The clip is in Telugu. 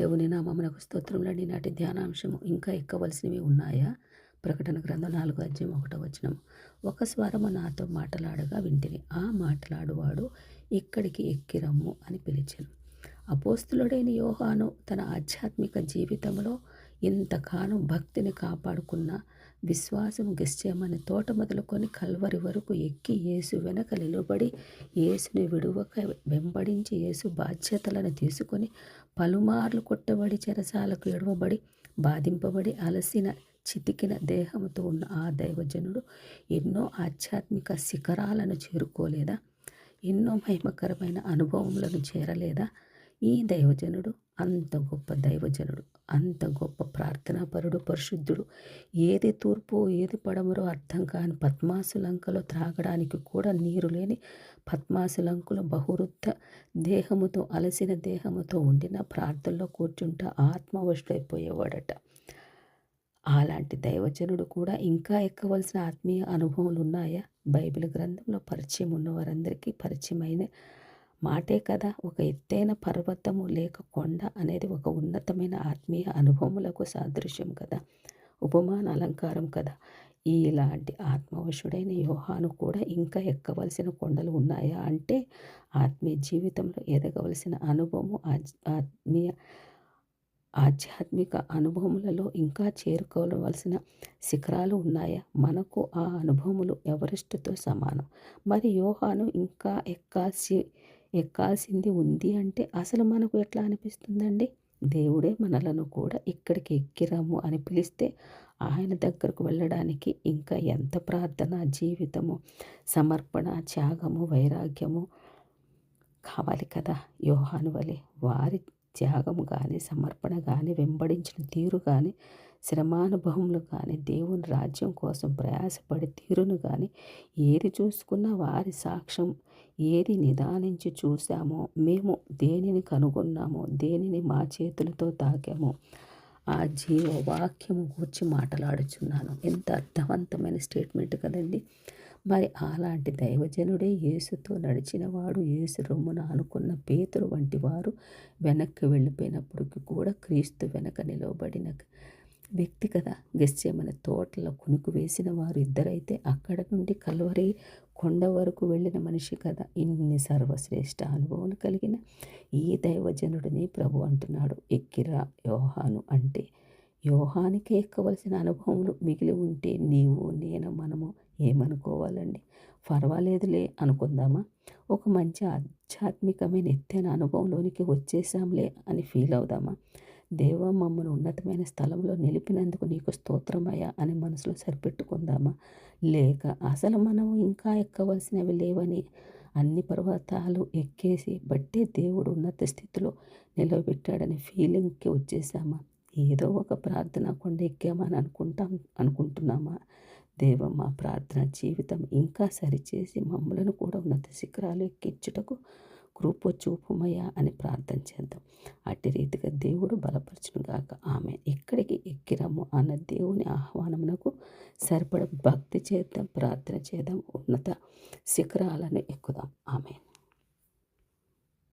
దేవుని నామమునకు స్తోత్రంలోని నాటి ధ్యానాంశము ఇంకా ఎక్కవలసినవి ఉన్నాయా? ప్రకటన గ్రంథం నాలుగు అధ్యయం ఒకటో వచనం ఒక స్వరము నాతో మాట్లాడగా వింటిని. ఆ మాట్లాడువాడు ఇక్కడికి ఎక్కిరమ్ము అని పిలిచాను. అపోస్తులుడైన యోహాను తన ఆధ్యాత్మిక జీవితంలో ఇంతకాలం భక్తిని కాపాడుకున్న విశ్వాసం గెస్సేమని తోట మొదలుకొని కల్వరి వరకు ఎక్కి యేసు వెనక నిలబడి యేసుని విడువక వెంబడించి యేసు బాధ్యతలను తీసుకొని పలుమార్లు కొట్టబడి చెరసాలకు ఎడవబడి బాధింపబడి అలసిన చితికిన దేహంతో ఉన్న ఆ దైవజనుడు ఎన్నో ఆధ్యాత్మిక శిఖరాలను చేరుకోలేదా? ఎన్నో మహిమకరమైన అనుభవములను చేరలేదా? ఈ దైవజనుడు అంత గొప్ప దైవజనుడు అంత గొప్ప ప్రార్థనాపరుడు పరిశుద్ధుడు. ఏది తూర్పు ఏది పడమరో అర్థం కాని పద్మాసులంకలో త్రాగడానికి కూడా నీరు లేని పద్మాసులంకలో బహువృద్ధ దేహముతో అలసిన దేహముతో ఉండిన ప్రార్థనలో కూర్చుంటా ఆత్మవశుడైపోయేవాడట. అలాంటి దైవజనుడు కూడా ఇంకా ఎక్కవలసిన ఆత్మీయ అనుభవాలు ఉన్నాయా? బైబిల్ గ్రంథంలో పరిచయం ఉన్న వారందరికీ పరిచయమైన మాటే కదా ఒక ఎత్తైన పర్వతము లేక కొండ అనేది ఒక ఉన్నతమైన ఆత్మీయ అనుభవములకు సాదృశ్యం కదా. ఉపమాన అలంకారం కదా. ఇలాంటి ఆత్మవశుడైన యోహాను కూడా ఇంకా ఎక్కవలసిన కొండలు ఉన్నాయా అంటే ఆత్మీయ జీవితంలో ఎదగవలసిన అనుభవము ఆత్మీయ ఆధ్యాత్మిక అనుభవములలో ఇంకా చేరుకోవలసిన శిఖరాలు ఉన్నాయా? మనకు ఆ అనుభవములు ఎవరెస్ట్తో సమానం? మరి యోహాను ఇంకా ఎక్కాల్సి ఎక్కాల్సింది ఉంది అంటే అసలు మనకు ఎట్లా అనిపిస్తుందండి? దేవుడే మనలను కూడా ఇక్కడికి ఎక్కిరాము అని పిలిస్తే ఆయన దగ్గరకు వెళ్ళడానికి ఇంకా ఎంత ప్రార్థన జీవితము సమర్పణ త్యాగము వైరాగ్యము కావాలి కదా యోహాను వలె? వారి త్యాగం కానీ సమర్పణ కానీ వెంబడించిన తీరు కానీ శ్రమానుభవములు కానీ దేవుని రాజ్యం కోసం ప్రయాసపడి తీరును కానీ ఏది చూసుకున్నా వారి సాక్ష్యం ఏది నిదానించి చూసామో మేము దేనిని కనుగొన్నామో దేనిని మా చేతులతో తాకామో ఆ జీవ వాక్యము గూర్చి మాట్లాడుచున్నాను. ఎంత అర్థవంతమైన స్టేట్మెంట్ కదండి. మరి అలాంటి దైవజనుడే యేసుతో నడిచినవాడు యేసు రొమ్మున అనుకున్న పేతురు వంటి వారు వెనక్కి వెళ్ళిపోయినప్పటికీ కూడా క్రీస్తు వెనక నిలవబడిన వ్యక్తి కదా. గెస్సేమన తోటలో కునుకు వేసిన వారు ఇద్దరైతే అక్కడ నుండి కల్వరి కొండ వరకు వెళ్ళిన మనిషి కదా. ఇన్ని సర్వశ్రేష్ఠ అనుభవాలు కలిగిన ఈ దైవజనుడిని ప్రభు అంటున్నాడు. ఎక్కిరా యోహాను అంటే వ్యూహానికి ఎక్కవలసిన అనుభవములు మిగిలి ఉంటే నీవు నేను మనము ఏమనుకోవాలండి? పర్వాలేదులే అనుకుందామా? ఒక మంచి ఆధ్యాత్మికమైన ఎత్తైన అనుభవంలోనికి వచ్చేసాంలే అని ఫీల్ అవుదామా? దేవ మమ్మల్ని ఉన్నతమైన స్థలంలో నిలిపినందుకు నీకు స్తోత్రమయ్యా అని మనసులో సరిపెట్టుకుందామా? లేక అసలు మనం ఇంకా ఎక్కవలసినవి లేవని అన్ని పర్వతాలు ఎక్కేసి బట్టే దేవుడు ఉన్నత స్థితిలో నిలబెట్టాడని ఫీలింగ్కి వచ్చేసామా ఏదో ఒక ప్రార్థన కొండ ఎక్కామని అనుకుంటాం అనుకుంటున్నామా? దేవ మా ప్రార్థన జీవితం ఇంకా సరిచేసి మమ్మలను కూడా ఉన్నత శిఖరాలు ఎక్కించుటకు కృప చూపుమయ్యా అని ప్రార్థన చేద్దాం. అట్టి రీతిగా దేవుడు బలపరచునుగాక. ఆమె ఎక్కడికి ఎక్కిరాము అన్న దేవుని ఆహ్వానమునకు సరిపడ భక్తి చేద్దాం ప్రార్థన చేద్దాం ఉన్నత శిఖరాలను ఎక్కుదాం. ఆమె